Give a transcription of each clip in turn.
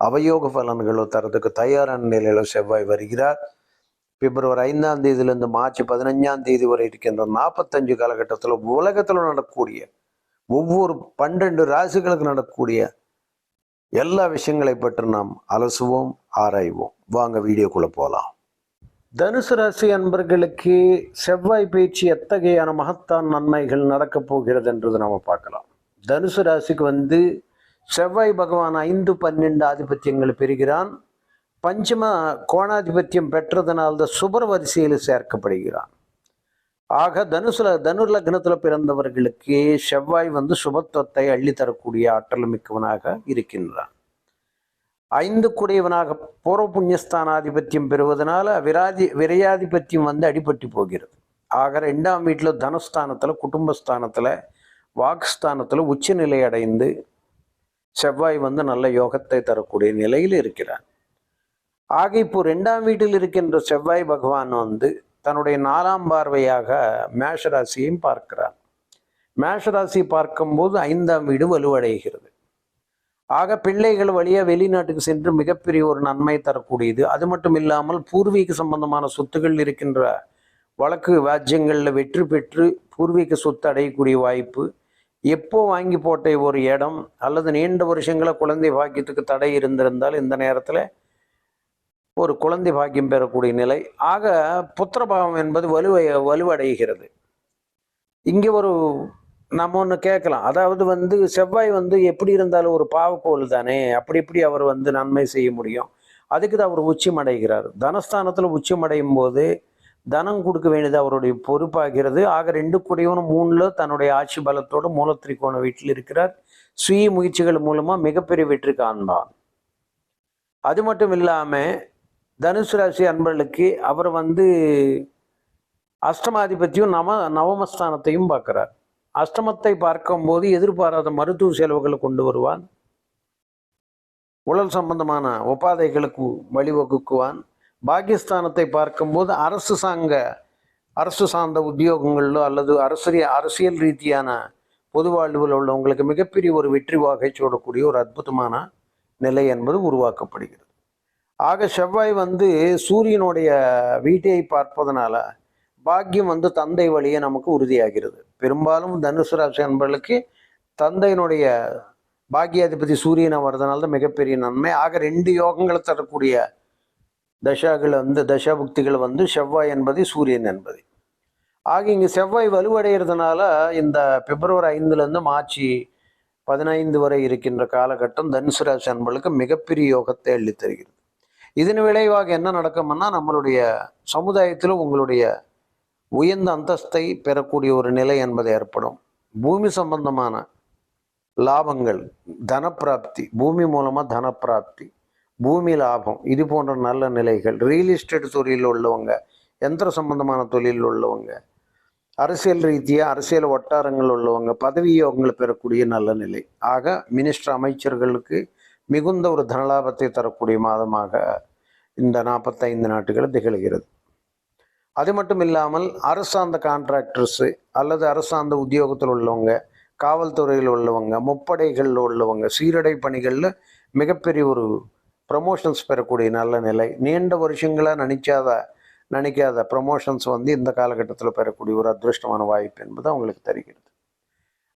அவயோக பலன்களோ தரதுக்கு தயாரான நிலையில செவ்வாய் வருகிறார். பிப்ரவரி ஐந்தாம் தேதியிலிருந்து மார்ச் பதினஞ்சாம் தேதி வரை இருக்கின்ற நாற்பத்தஞ்சு காலகட்டத்தில் உலகத்தில் நடக்கக்கூடிய ஒவ்வொரு பன்னெண்டு ராசிகளுக்கு நடக்கக்கூடிய எல்லா விஷயங்களை பற்றி நாம் அலசுவோம் ஆராய்வோம். வாங்க வீடியோக்குள்ளே போகலாம் தனுசு ராசி அன்பர்களுக்கு செவ்வாய் பேச்சு எத்தகையான மகத்தான் நன்மைகள் நடக்கப் போகிறது என்றது நாம் பார்க்கலாம். தனுசு ராசிக்கு வந்து செவ்வாய் பகவான் ஐந்து பன்னெண்டு ஆதிபத்தியங்கள் பெறுகிறான். பஞ்சம கோணாதிபத்தியம் பெற்றதனால் சுபர் வரிசையில் சேர்க்கப்படுகிறான். ஆக தனுசுல தனுர் லக்னத்தில் பிறந்தவர்களுக்கு செவ்வாய் வந்து சுபத்துவத்தை அள்ளித்தரக்கூடிய ஆற்றல் மிக்கவனாக இருக்கின்றான். ஐந்து கூடியவனாக பூர்வ புண்ணியஸ்தானாதிபத்தியம் பெறுவதனால விராதி விரையாதிபத்தியம் வந்து அடிபட்டு போகிறது. ஆக ரெண்டாம் வீட்டில் தனஸ்தானத்தில் குடும்பஸ்தானத்தில் வாக்குஸ்தானத்தில் உச்சநிலை அடைந்து செவ்வாய் வந்து நல்ல யோகத்தை தரக்கூடிய நிலையில் இருக்கிறார். ஆக இப்போ ரெண்டாம் வீட்டில் இருக்கின்ற செவ்வாய் பகவான் வந்து தன்னுடைய நாலாம் பார்வையாக மேஷராசியையும் பார்க்கிறார். மேஷராசி பார்க்கும்போது ஐந்தாம் வீடு வலுவடைகிறது. ஆக பிள்ளைகள் வழியாக வெளிநாட்டுக்கு சென்று மிகப்பெரிய ஒரு நன்மை தரக்கூடியது. அது மட்டும் இல்லாமல் பூர்வீக சம்பந்தமான சொத்துகள் இருக்கின்ற வழக்கு வாஜ்யங்களில் வெற்றி பெற்று பூர்வீக சொத்து அடையக்கூடிய வாய்ப்பு எப்போ வாங்கி போட்ட ஒரு இடம் அல்லது நீண்ட வருஷங்களை குழந்தை பாக்கியத்துக்கு தடை இருந்திருந்தால் இந்த நேரத்தில் ஒரு குழந்தை பாக்கியம் பெறக்கூடிய நிலை. ஆக புத்திரபாவம் என்பது வலுவை வலுவடைகிறது. இங்கே ஒரு நம்ம ஒன்று கேட்கலாம். அதாவது வந்து செவ்வாய் வந்து எப்படி இருந்தாலும் ஒரு பாவக்கோள் தானே. அப்படி இப்படி அவர் வந்து நன்மை செய்ய முடியும். அதுக்கு தான் அவர் உச்சம் அடைகிறார். தனஸ்தானத்தில் உச்சம் அடையும் போது தனம் கொடுக்க வேண்டியது அவருடைய பொறுப்பாகிறது. ஆக ரெண்டு கூடியவனும் மூணில் தன்னுடைய ஆட்சி பலத்தோடு மூலத்திரிக்கோண வீட்டில் இருக்கிறார். சுய முயற்சிகள் மூலமாக மிகப்பெரிய வெற்றி காண்பான் அது மட்டும் இல்லாமல் தனுசு ராசி அன்பர்களுக்கு அவர் வந்து அஷ்டமாதிபத்தியும் நவ நவமஸ்தானத்தையும் பார்க்கிறார். அஷ்டமத்தை பார்க்கும்போது எதிர்பாராத மருத்துவ செலவுகளை கொண்டு வருவான். உடல் சம்பந்தமான உபாதைகளுக்கு வழிவகுக்குவான். பாகிஸ்தானத்தை பார்க்கும்போது அரசு சாங்க அரசு சார்ந்த உத்தியோகங்களிலோ அல்லது அரசிய அரசியல் ரீதியான பொது வாழ்வில் உள்ளவங்களுக்கு மிகப்பெரிய ஒரு வெற்றி வாகை சூடக்கூடிய ஒரு அற்புதமான நிலை என்பது உருவாக்கப்படுகிறது. ஆக செவ்வாய் வந்து சூரியனுடைய வீட்டை பார்ப்பதனால பாக்கியம் வந்து தந்தை வழியே நமக்கு உறுதியாகிறது. பெரும்பாலும் தனுசு ராசி அன்பர்களுக்கு தந்தையினுடைய பாக்கியாதிபதி சூரியனை வர்றதுனால தான் மிகப்பெரிய நன்மை. ஆக ரெண்டு யோகங்களை தரக்கூடிய தசாக்கள் வந்து தசாபுக்திகள் வந்து செவ்வாய் என்பது சூரியன் என்பது. ஆக இங்கே செவ்வாய் வலுவடைகிறதுனால இந்த பிப்ரவரி ஐந்துலேருந்து மார்ச் பதினைந்து வரை இருக்கின்ற காலகட்டம் தனுசு ராசி அன்பர்களுக்கு மிகப்பெரிய யோகத்தை அள்ளித்தருகிறது. இதன் விளைவாக என்ன நடக்கும்னா நம்மளுடைய சமுதாயத்தில் உங்களுடைய உயர்ந்த அந்தஸ்தை பெறக்கூடிய ஒரு நிலை என்பது ஏற்படும். பூமி சம்பந்தமான லாபங்கள் தனப்பிராப்தி பூமி மூலமாக தனப்பிராப்தி பூமி லாபம் இது போன்ற நல்ல நிலைகள் ரியல் எஸ்டேட் தொழிலில் உள்ளவங்க எந்திர சம்பந்தமான தொழிலில் உள்ளவங்க அரசியல் ரீதியாக அரசியல் வட்டாரங்கள் உள்ளவங்க பதவி யோகங்களை பெறக்கூடிய நல்ல நிலை. ஆக மினிஸ்டர் அமைச்சர்களுக்கு மிகுந்த ஒரு தனலாபத்தை தரக்கூடிய மாதமாக இந்த நாற்பத்தைந்து நாட்டுகள் திகழ்கிறது. அது மட்டும் இல்லாமல் அரசாந்த கான்ட்ராக்டர்ஸு அல்லது அரசாந்த உத்தியோகத்தில் உள்ளவங்க காவல்துறையில் உள்ளவங்க முப்படைகளில் உள்ளவங்க சீரடை பணிகளில் மிகப்பெரிய ஒரு ப்ரமோஷன்ஸ் பெறக்கூடிய நல்ல நிலை நீண்ட வருஷங்களாக நினைக்காத நினைக்காத ப்ரமோஷன்ஸ் வந்து இந்த காலகட்டத்தில் பெறக்கூடிய ஒரு அதிருஷ்டமான வாய்ப்பு என்பது அவங்களுக்கு தெரிகிறது.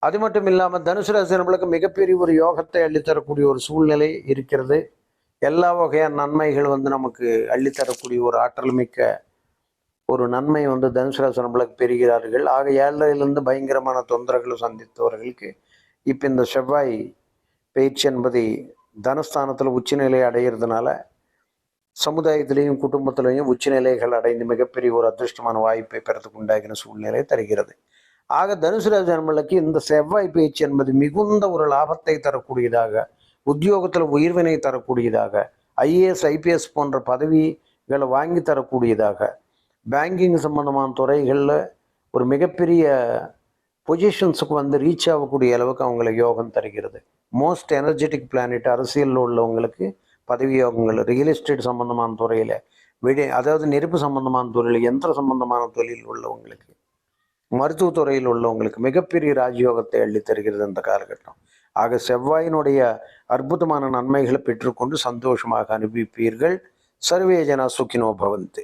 அது மட்டும் இல்லாமல் தனுசு ராசி நம்மளுக்கு மிகப்பெரிய ஒரு யோகத்தை அள்ளித்தரக்கூடிய ஒரு சூழ்நிலை இருக்கிறது. எல்லா வகையான நன்மைகள் வந்து நமக்கு அள்ளித்தரக்கூடிய ஒரு ஆற்றல் மிக்க ஒரு நன்மை வந்து தனுசு ராசி நம்மளுக்கு பெறுகிறார்கள். ஆக ஏழரையிலிருந்து பயங்கரமான தொந்தரவுகளை சந்தித்தவர்களுக்கு இப்போ இந்த செவ்வாய் பயிற்சி என்பதை தனஸ்தானத்தில் உச்சநிலை அடைகிறதுனால சமுதாயத்திலையும் குடும்பத்திலையும் உச்சநிலைகள் அடைந்து மிகப்பெரிய ஒரு அதிர்ஷ்டமான வாய்ப்பை பெறத்துக்கு உண்டாகின சூழ்நிலை தருகிறது. ஆக தனுசு ராசி இந்த செவ்வாய் பேச்சு என்பது மிகுந்த ஒரு லாபத்தை தரக்கூடியதாக உத்தியோகத்தில் உயிர்வினை தரக்கூடியதாக ஐஏஎஸ் ஐபிஎஸ் போன்ற பதவிகளை வாங்கி தரக்கூடியதாக பேங்கிங் சம்பந்தமான துறைகளில் ஒரு மிகப்பெரிய பொசிஷன்ஸுக்கு வந்து ரீச் ஆகக்கூடிய அளவுக்கு அவங்களை யோகம் தருகிறது. மோஸ்ட் எனர்ஜெட்டிக் பிளானட் அரசியலில் உள்ளவங்களுக்கு பதவி யோகங்கள் ரியல் எஸ்டேட் சம்பந்தமான துறையில் விடை அதாவது நெருப்பு சம்பந்தமான துறையில் எந்திர சம்பந்தமான தொழில் உள்ளவங்களுக்கு மருத்துவத்துறையில் உள்ளவங்களுக்கு மிகப்பெரிய ராஜயோகத்தை அள்ளி தருகிறது இந்த காலகட்டம். ஆக செவ்வாயினுடைய அற்புதமான நன்மைகளை பெற்றுக்கொண்டு சந்தோஷமாக அனுபவிப்பீர்கள். சர்வே ஜனா சுக்கினோ பவந்து.